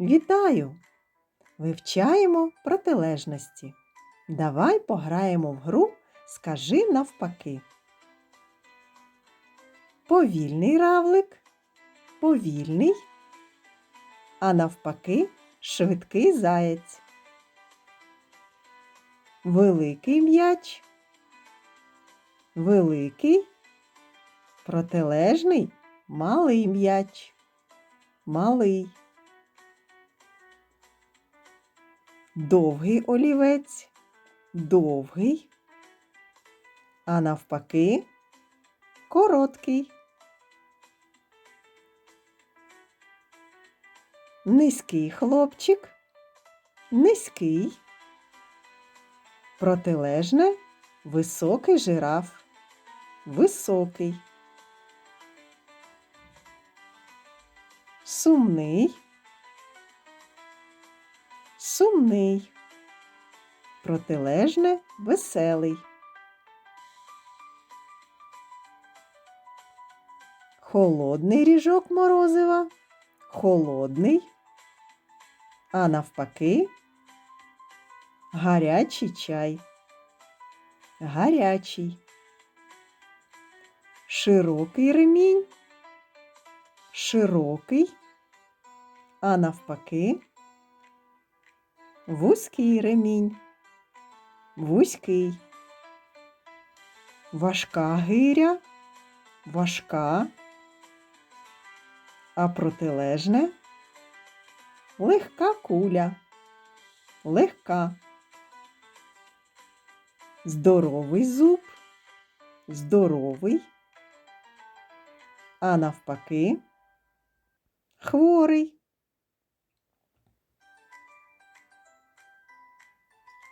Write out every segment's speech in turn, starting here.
Вітаю! Вивчаємо протилежності. Давай пограємо в гру Скажи навпаки. Повільний равлик, повільний, а навпаки швидкий заєць. Великий м'яч, великий, протилежний малий м'яч, малий. Довгий олівець, довгий, а навпаки короткий. Низький хлопчик, низький, протилежне високий жираф, високий. Сумний, сумний, протилежне веселий. Холодний ріжок морозива, холодний, а навпаки гарячий чай, гарячий, широкий ремінь, широкий, а навпаки вузький ремінь, вузький, важка гиря, важка, а протилежне. Легка куля, легка, здоровий зуб, здоровий, а навпаки. Хворий.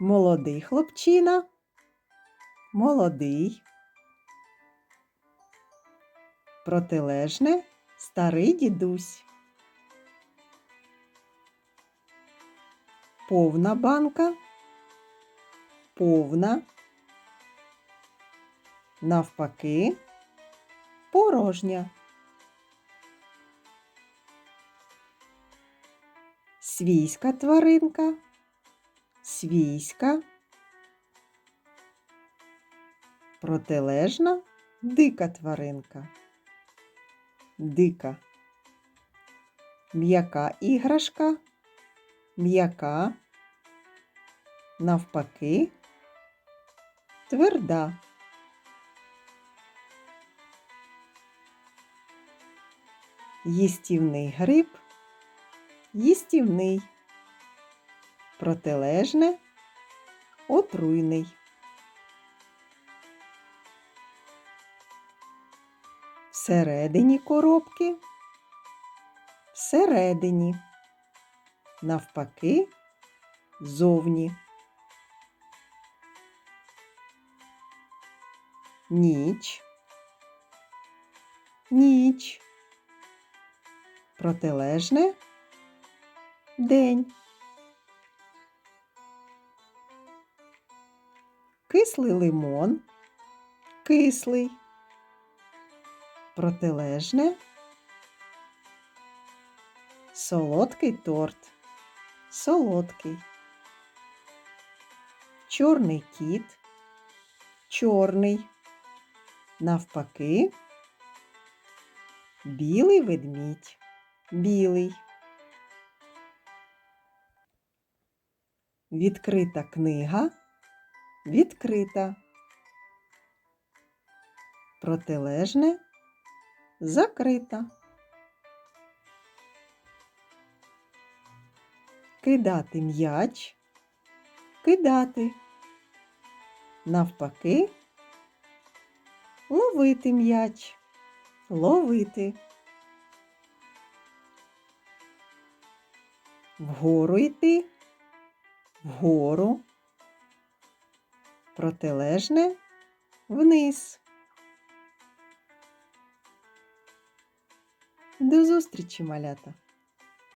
Молодий хлопчина, молодий, протилежне. Старий дідусь. Повна банка, повна, навпаки, порожня. Свійська тваринка, свійська, протилежна дика тваринка, дика, м'яка іграшка, м'яка, навпаки, тверда. Їстівний гриб, їстівний, протилежне, отруйний. Всередині коробки, всередині, навпаки, зовні. Ніч, ніч, протилежне, день. Кислий лимон, кислий, протилежне, солодкий торт, солодкий, чорний кіт, чорний, навпаки, білий ведмідь, білий. Відкрита книга, відкрита. Протилежне закрита. Кидати м'яч, кидати. Навпаки, ловити м'яч, ловити. Вгору йти, вгору, протилежне вниз. До зустрічі, малята!